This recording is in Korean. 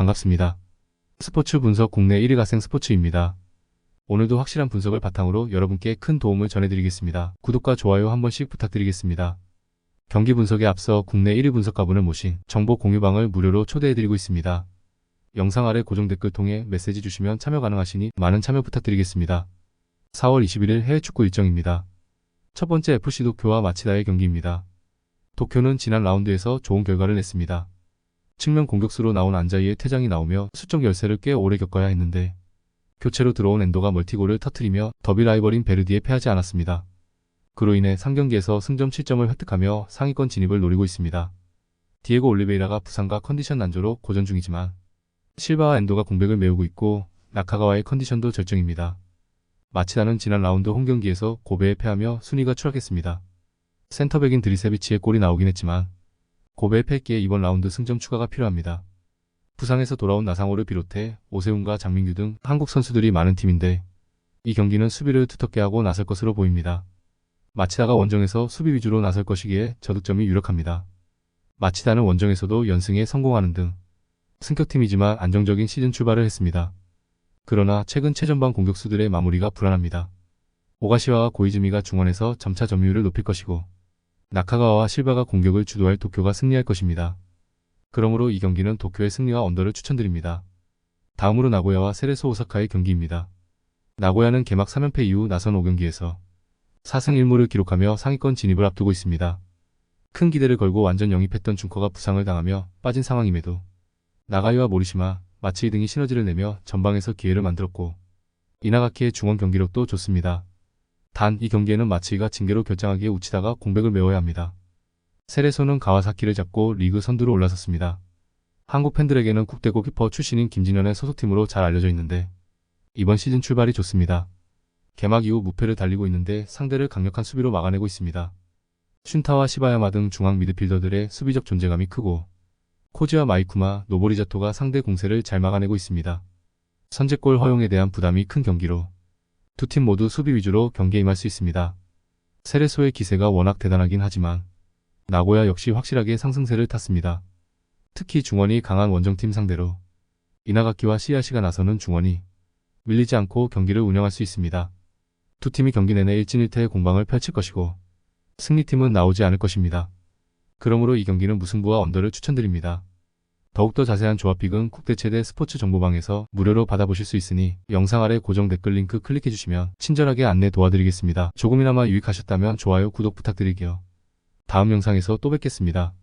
반갑습니다. 스포츠 분석 국내 1위 가생 스포츠입니다. 오늘도 확실한 분석을 바탕으로 여러분께 큰 도움을 전해드리겠습니다. 구독과 좋아요 한 번씩 부탁드리겠습니다. 경기 분석에 앞서 국내 1위 분석가분을 모신 정보 공유방을 무료로 초대해드리고 있습니다. 영상 아래 고정 댓글 통해 메시지 주시면 참여 가능하시니 많은 참여 부탁드리겠습니다. 4월 21일 해외 축구 일정입니다. 첫 번째 FC 도쿄와 마치다의 경기입니다. 도쿄는 지난 라운드에서 좋은 결과를 냈습니다. 측면 공격수로 나온 안자이의 퇴장이 나오며 수적 열세를 꽤 오래 겪어야 했는데 교체로 들어온 엔도가 멀티골을 터트리며 더비 라이벌인 베르디에 패하지 않았습니다. 그로 인해 3경기에서 승점 7점을 획득하며 상위권 진입을 노리고 있습니다. 디에고 올리베이라가 부상과 컨디션 난조로 고전 중이지만 실바와 엔도가 공백을 메우고 있고 나카가와의 컨디션도 절정입니다. 마치다는 지난 라운드 홈경기에서 고베에 패하며 순위가 추락했습니다. 센터백인 드리세비치의 골이 나오긴 했지만 고베의 패기에 이번 라운드 승점 추가가 필요합니다. 부상에서 돌아온 나상호를 비롯해 오세훈과 장민규 등 한국 선수들이 많은 팀인데 이 경기는 수비를 두텁게 하고 나설 것으로 보입니다. 마치다가 원정에서 수비 위주로 나설 것이기에 저득점이 유력합니다. 마치다는 원정에서도 연승에 성공하는 등 승격팀이지만 안정적인 시즌 출발을 했습니다. 그러나 최근 최전방 공격수들의 마무리가 불안합니다. 오가시와와 고이즈미가 중원에서 점차 점유율을 높일 것이고 나카가와와 실바가 공격을 주도할 도쿄가 승리할 것입니다. 그러므로 이 경기는 도쿄의 승리와 언더를 추천드립니다. 다음으로 나고야와 세레소 오사카의 경기입니다. 나고야는 개막 3연패 이후 나선 5경기에서 4승 1무를 기록하며 상위권 진입을 앞두고 있습니다. 큰 기대를 걸고 완전 영입했던 중커가 부상을 당하며 빠진 상황임에도 나가이와 모리시마, 마치이 등이 시너지를 내며 전방에서 기회를 만들었고 이나가키의 중원 경기력도 좋습니다. 단 이 경기에는 마치이가 징계로 결정하기에 우치다가 공백을 메워야 합니다. 세레소는 가와사키를 잡고 리그 선두로 올라섰습니다. 한국 팬들에게는 국대 골키퍼 출신인 김진현의 소속팀으로 잘 알려져 있는데 이번 시즌 출발이 좋습니다. 개막 이후 무패를 달리고 있는데 상대를 강력한 수비로 막아내고 있습니다. 슌타와 시바야마 등 중앙 미드필더들의 수비적 존재감이 크고 코지와 마이쿠마, 노보리자토가 상대 공세를 잘 막아내고 있습니다. 선제골 허용에 대한 부담이 큰 경기로 두 팀 모두 수비 위주로 경기에 임할 수 있습니다. 세레소의 기세가 워낙 대단하긴 하지만 나고야 역시 확실하게 상승세를 탔습니다. 특히 중원이 강한 원정팀 상대로 이나가키와 시야시가 나서는 중원이 밀리지 않고 경기를 운영할 수 있습니다. 두 팀이 경기 내내 1진 1패의 공방을 펼칠 것이고 승리팀은 나오지 않을 것입니다. 그러므로 이 경기는 무승부와 언더를 추천드립니다. 더욱더 자세한 조합픽은 국대 최대 스포츠 정보방에서 무료로 받아보실 수 있으니 영상 아래 고정 댓글 링크 클릭해주시면 친절하게 안내 도와드리겠습니다. 조금이나마 유익하셨다면 좋아요, 구독 부탁드릴게요. 다음 영상에서 또 뵙겠습니다.